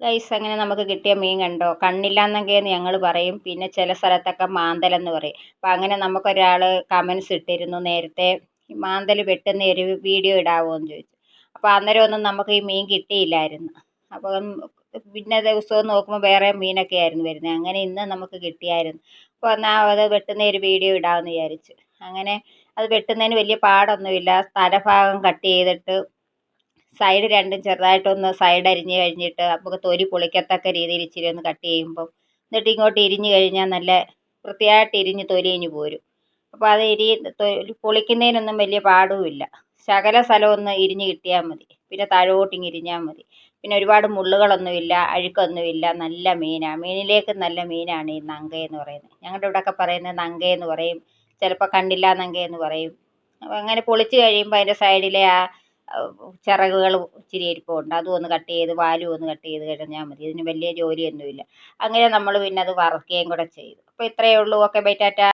Guys അങ്ങനെ നമുക്ക് കിട്ടിയ മീൻ കണ്ടോ? കണ്ണില്ലാന്നൊക്കെയെന്ന് ഞങ്ങൾ പറയും. പിന്നെ ചില സ്ഥലത്തൊക്കെ മാന്തലെന്ന് പറയും. അപ്പം അങ്ങനെ നമുക്കൊരാൾ കമൻസ് ഇട്ടിരുന്നു. നേരത്തെ മാന്തൽ വെട്ടുന്ന ഒരു വീഡിയോ ഇടാവോ എന്ന് ചോദിച്ചു. അപ്പോൾ അന്നേരം ഒന്നും നമുക്ക് ഈ മീൻ കിട്ടിയില്ലായിരുന്നു. അപ്പം പിന്നെ ദിവസവും നോക്കുമ്പോൾ വേറെ മീനൊക്കെ ആയിരുന്നു വരുന്നത് അങ്ങനെ ഇന്ന് നമുക്ക് കിട്ടിയായിരുന്നു. അപ്പോൾ എന്നാൽ അത് വെട്ടുന്ന ഒരു വീഡിയോ ഇടാമെന്ന് വിചാരിച്ചു. അങ്ങനെ അത് വെട്ടുന്നതിന് വലിയ പാടൊന്നുമില്ല. തലഭാഗം കട്ട് ചെയ്തിട്ട് സൈഡ് രണ്ടും ചെറുതായിട്ടൊന്ന് സൈഡ് അരിഞ്ഞ് കഴിഞ്ഞിട്ട് നമുക്ക് തൊലി പൊളിക്കത്തക്ക രീതിയിൽ ഇച്ചിരി ഒന്ന് കട്ട് ചെയ്യുമ്പം എന്നിട്ട് ഇങ്ങോട്ട് ഇരിഞ്ഞ് കഴിഞ്ഞാൽ നല്ല വൃത്തിയായിട്ട് ഇരിഞ്ഞ് തൊലി ഇഞ്ഞ് പോരും. അപ്പോൾ അത് ഇരി പൊളിക്കുന്നതിനൊന്നും വലിയ പാടുമില്ല ശകല സ്ഥലം ഒന്ന് ഇരിഞ്ഞ് കിട്ടിയാൽ മതി. പിന്നെ താഴോട്ടിങ് ഇരിഞ്ഞാൽ മതി. പിന്നെ ഒരുപാട് മുള്ളുകളൊന്നുമില്ല അഴുക്കൊന്നുമില്ല നല്ല മീനാണ് മീനിലേക്ക് നല്ല മീനാണ് ഈ നങ്ക എന്ന് പറയുന്നത്. ഞങ്ങളുടെ ഇവിടെയൊക്കെ പറയുന്നത് നങ്ക എന്ന് പറയും. ചിലപ്പോൾ കണ്ടില്ല നങ്ക എന്ന് പറയും. അങ്ങനെ പൊളിച്ച് കഴിയുമ്പോൾ അതിന്റെ സൈഡിലെ ആ ചിറകുകൾ ഇച്ചിരി ഇരിപ്പുണ്ട്. അതും ഒന്ന് കട്ട് ചെയ്ത് വാലും ഒന്ന് കട്ട് ചെയ്ത് കഴിഞ്ഞാൽ മതി. ഇതിന് വലിയ ജോലിയൊന്നുമില്ല. അങ്ങനെ നമ്മൾ പിന്നെ അത് വറുക്കുകയും കൂടെ ചെയ്തു. അപ്പോൾ ഇത്രയേ ഉള്ളൂ. Okay bye tata.